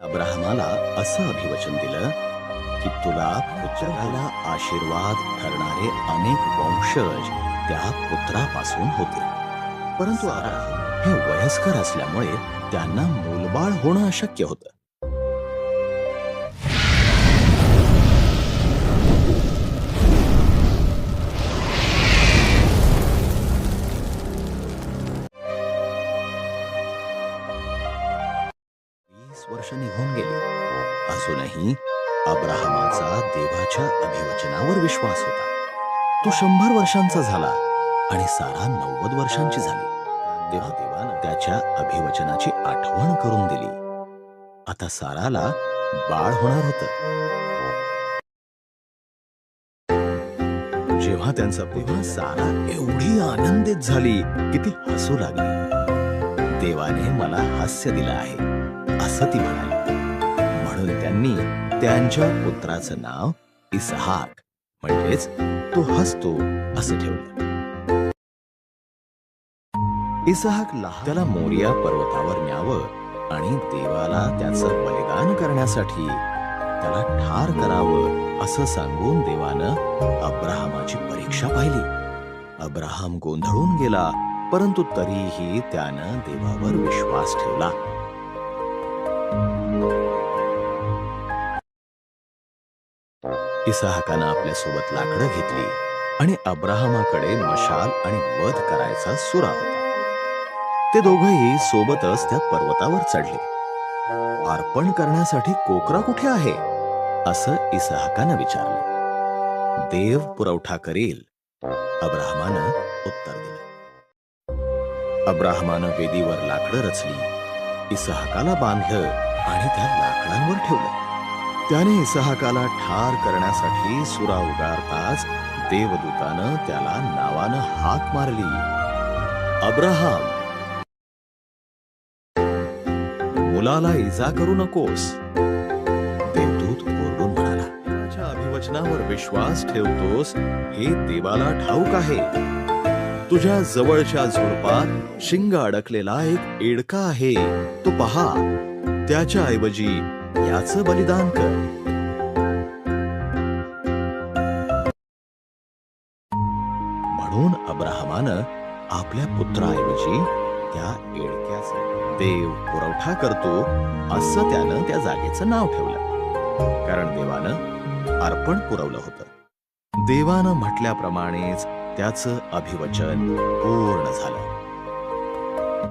अब्राहमाला असं अभिवचन दिलं की तुला पुत्राला आशीर्वाद ठरणारे अनेक वंशज त्या पुत्रापासून होते. परंतु हे वयस्कर असल्यामुळे त्यांना मूलबाळ होणं अशक्य होतं. वर्ष निघून गेले. अजूनही अब्राहमाचा देवाच्या अभिवचनावर विश्वास होता. तो शंभर वर्षांचा झाला आणि सारा नव्वद वर्षांची झाली. तेव्हा देवानं त्याच्या अभिवचनाची आठवण करून दिली. आता साराला बाळ होणार होत. जेव्हा त्यांचा तेव्हा सारा एवढी आनंदित झाली की ती हसू लागली. देवाने मला हास्य दिलं आहे. असं ती म्हणाली. म्हणून त्यांनी त्यांच्या पुत्राचं नाव इसहाक म्हणजेच तो हसतो असं ठेवलं. इसहाक लहान त्याला मोरिया पर्वतावर न्यावं आणि देवाला त्याचं बलिदान करण्यासाठी त्याला ठार करावं असं सांगून देवानं अब्राहमाची परीक्षा पाहिली. अब्राहम गोंधळून गेला परंतु तरीही त्यानं देवावर विश्वास ठेवला. इसाहकानं आपल्यासोबत लाकडं घेतली आणि अब्राहमाकडे मशाल आणि वध करायचा सुरा होता. ते दोघही सोबतच त्या पर्वतावर चढले. अर्पण करण्यासाठी कोकरा कुठे आहे? असं इसहाकानं विचारलं. देव पुरवठा करेल अब्राहमानं उत्तर दिलं. अब्राहमानं वेदीवर लाकडं रचली इसहाकाला बांधलं आणि त्या लाकडांवर ठेवलं. त्याने इसहाकाला ठार करण्यासाठी सुरा उगारताच देवदूतानं त्याला नावानं हाक मारली. अब्राहम. मुलाला इजा करू नकोस. देवदूत ओरडून म्हणाला "त्याच्या अभिवचनावर विश्वास ठेवतोस हे देवाला ठाऊक आहे. तुझ्या जवळच्या झुडपात शिंग अडकलेला एक एडका आहे. तो पहा त्याच्या ऐवजी याचं बलिदान कर. म्हणून अब्राहमानं आपल्या पुत्राऐवजी त्या एडक्याचं देव पुरवठा करतो असं त्यानं त्या जागेचं नाव ठेवलं. कारण देवानं अर्पण पुरवलं होतं. देवानं म्हटल्याप्रमाणेच त्याचं अभिवचन पूर्ण झालं.